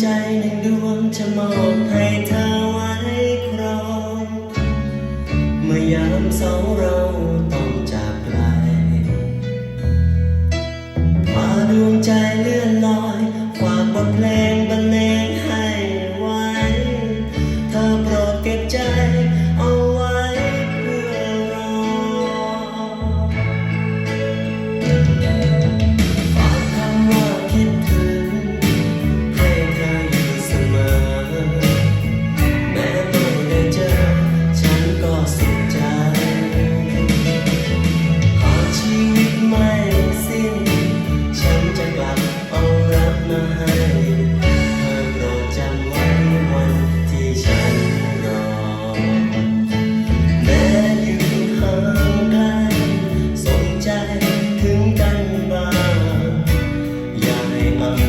ใจหนึ่งดวงจะมอบให้เธอไว้ครองเมื่อยามสองเราต้องจากไกลมาดวงใจเลื่อนลอยฝากบทเพลง